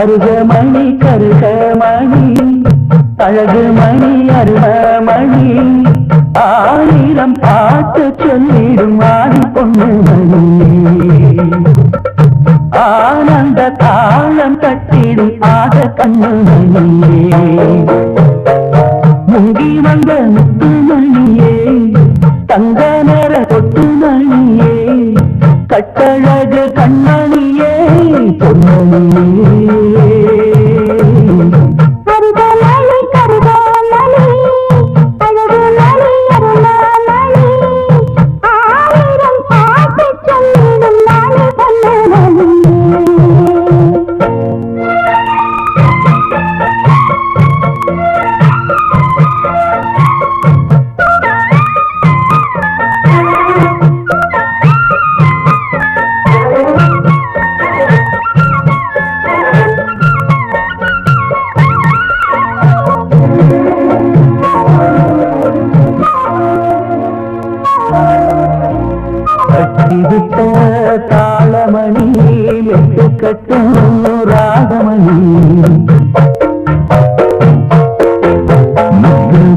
அருகமணி கருகமணி. அழகு மணி அருகமணி ஆயிரம் பாட்டு சொல்லிடும் ஆடி பொண்ணு மணி. ஆனந்த தாளம் தட்டிடும் ஆக கண்ணு மணியே முங்கி வந்த முத்து மணியே தங்க நேர கொட்டு மணியே கட்டழ கட்டிவிட்ட தாளமணி மெட்டு கட்டும் ராகமணி.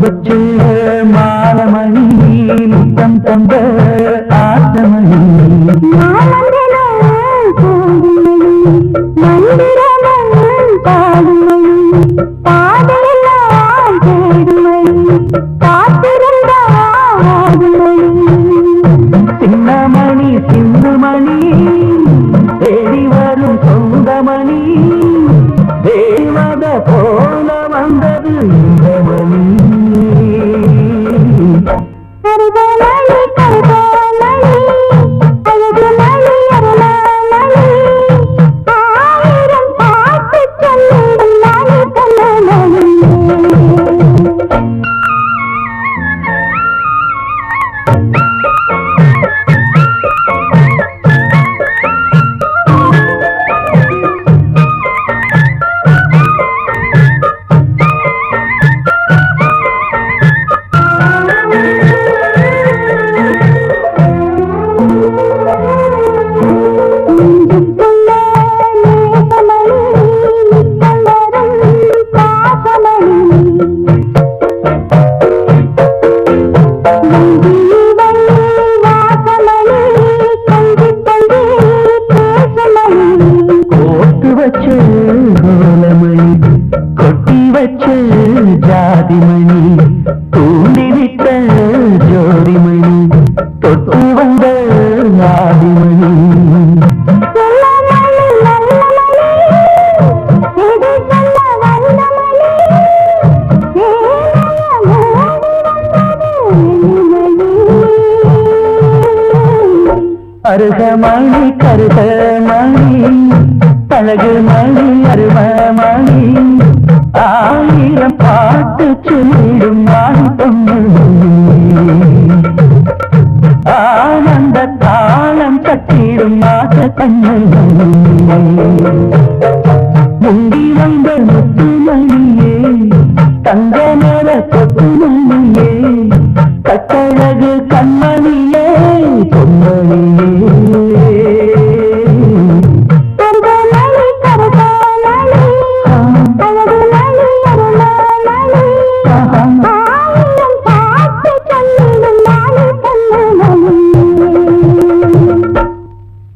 வச்சு மாலமணி முத்தம் தந்த ஆசமணி தேவத போல வந்தது இந்த കൊത്തിവച്ച ഗോലമണി കൊത്തിവച്ച ജാതിമണി തൂണ്ടിവിട്ട ജോതിമണി തൊട്ടുവന്ന ആദിമണി അർഹമണി കർഹമണി தொட்டு வந்த ஆதிமணி அழகு மணி. அருமமணி ஆயிரம் பாட்டு சொல்லிடும் ஆண் பொண்ணு ஆனந்த தாளம் கட்டிடும் ஆச கண்ணு முந்தி வந்த முத்து மணியே தங்க நேர கொத்து மணியே கட்டழகு கண்மணியே பொன்மணியே.